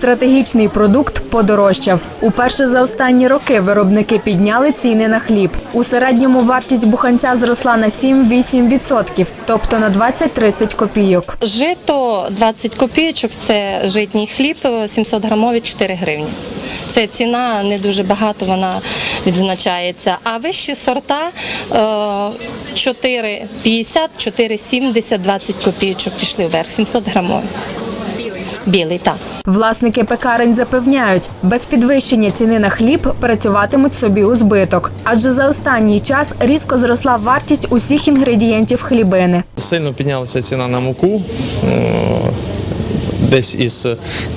Стратегічний продукт подорожчав. Уперше за останні роки виробники підняли ціни на хліб. У середньому вартість буханця зросла на 7-8%, тобто на 20-30 копійок. Жито 20 копійочок, це житній хліб, 700 грамові 4 гривні. Це ціна не дуже багато, вона відзначається. А вищі сорта е, 4,50, 4,70, 20 копійочок пішли вверх, 700 грамові. Білий, так. Власники пекарень запевняють, без підвищення ціни на хліб працюватимуть собі у збиток, адже за останній час різко зросла вартість усіх інгредієнтів хлібини. Сильно піднялася ціна на муку. Е, Десь із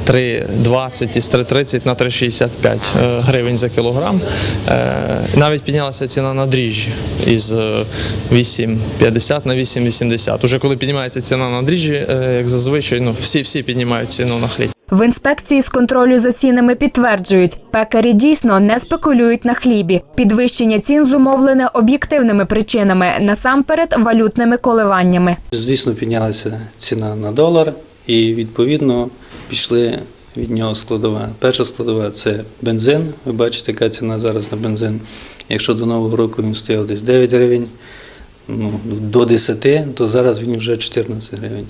3,20 із 3,30 на 3,65 е, гривень за кілограм. Е, Навіть піднялася ціна на дріжджі із е, 8,50 на 8,80. Уже коли піднімається ціна на дріжджі, е, як зазвичай, ну всі, всі піднімають ціну на хліб. В інспекції з контролю за цінами підтверджують, пекарі дійсно не спекулюють на хлібі. Підвищення цін зумовлене об'єктивними причинами, насамперед валютними коливаннями. Звісно, піднялася ціна на долар, і відповідно пішли від нього складова. Перша складова це бензин. Ви бачите, яка ціна зараз на бензин. Якщо до нового року він стояв десь 9 гривень, ну, до 10, то зараз він вже 14 гривень.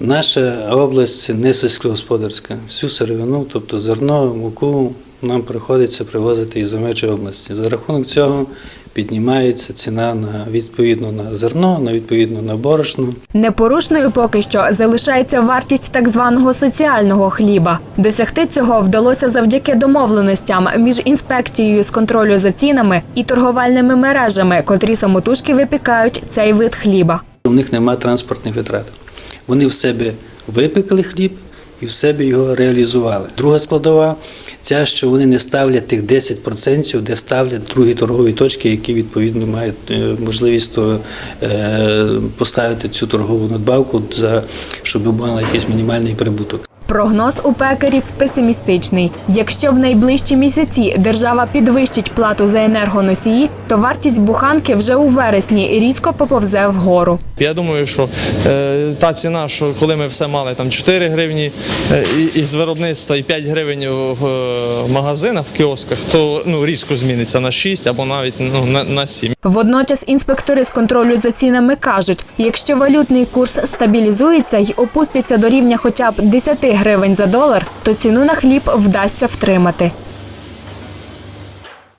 Наша область не сільськогосподарська. Всю сировину, тобто зерно, муку, нам приходиться привозити із за межі області. За рахунок цього піднімається ціна на відповідно на зерно, на відповідно на борошно. Непорушною поки що залишається вартість так званого соціального хліба. Досягти цього вдалося завдяки домовленостям між інспекцією з контролю за цінами і торговельними мережами, котрі самотужки випікають цей вид хліба. У них немає транспортних витрат. Вони в себе випекли хліб і в себе його реалізували. Друга складова ця, що вони не ставлять тих 10%, де ставлять другі торгові точки, які відповідно мають е, можливість е, поставити цю торгову надбавку, щоб мала якийсь мінімальний прибуток. Прогноз у пекарів песимістичний. Якщо в найближчі місяці держава підвищить плату за енергоносії, то вартість буханки вже у вересні різко поповзе вгору. Я думаю, що е, та ціна, що коли ми все мали там 4 гривні е, із виробництва і 5 гривень в е, магазинах, в кіосках, то ну, різко зміниться на 6 або навіть ну, на, на 7. Водночас інспектори з контролю за цінами кажуть, якщо валютний курс стабілізується й опуститься до рівня хоча б 10 гривень за долар, то ціну на хліб вдасться втримати.